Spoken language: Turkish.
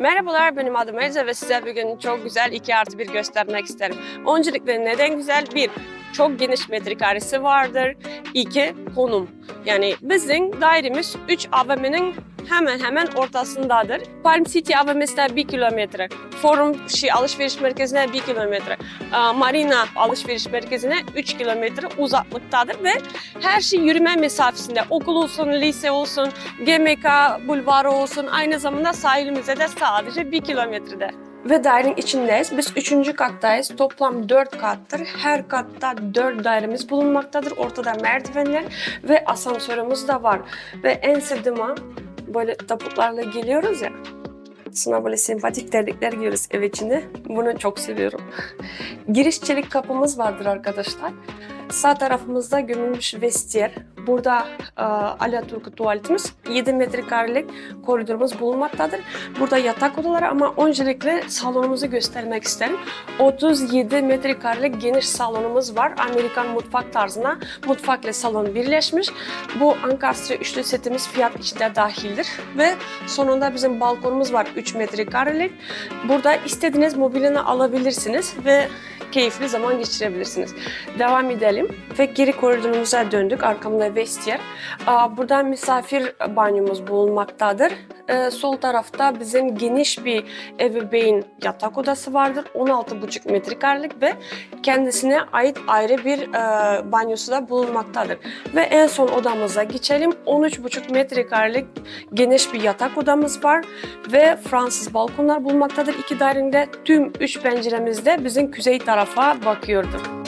Merhabalar benim adım Ece ve size bugün çok güzel 2 artı 1 göstermek isterim. Öncelikle neden güzel? Bir, çok geniş metrekaresi vardır. İki, konum. Yani bizim dairemiz 3 AVM'nin hemen hemen ortasındadır. Palm City AVM'sine 1 kilometre, Forum şey, alışveriş merkezine 1 kilometre, e, Marina alışveriş merkezine 3 kilometre uzaklıktadır ve her şey yürüme mesafesinde. Okul olsun, lise olsun, GMK bulvarı olsun aynı zamanda sahilimize de sadece 1 kilometrede. Ve dairenin içindeyiz. Biz üçüncü kattayız. Toplam dört kattır. Her katta dört dairemiz bulunmaktadır. Ortada merdivenler ve asansörümüz de var. Ve en sevdiğim böyle taputlarla geliyoruz ya. Sonra böyle sempatik terlikler giyiyoruz ev içinde. Bunu çok seviyorum. Giriş çelik kapımız vardır arkadaşlar. Sağ tarafımızda gömülmüş vestiyer. Burada e, Alaturka tuvaletimiz 7 metrekarelik koridorumuz bulunmaktadır. Burada yatak odaları ama öncelikle salonumuzu göstermek isterim. 37 metrekarelik geniş salonumuz var. Amerikan mutfak tarzına mutfak ile salon birleşmiş. Bu Ankara üçlü setimiz fiyat içinde dahildir. Ve sonunda bizim balkonumuz var 3 metrekarelik. Burada istediğiniz mobilyonu alabilirsiniz ve keyifli zaman geçirebilirsiniz. Devam edelim ve geri koridorumuza döndük. Arkamda vestiyer. Burada misafir banyomuz bulunmaktadır. Ee, Sol tarafta bizim geniş bir ebeveyn yatak odası vardır. 16,5 metrekarelik ve kendisine ait ayrı bir e, banyosu da bulunmaktadır. Ve en son odamıza geçelim. 13,5 metrekarelik geniş bir yatak odamız var ve Fransız balkonlar bulunmaktadır. İki dairede tüm üç penceremizde bizim kuzey tarafa bakıyordur.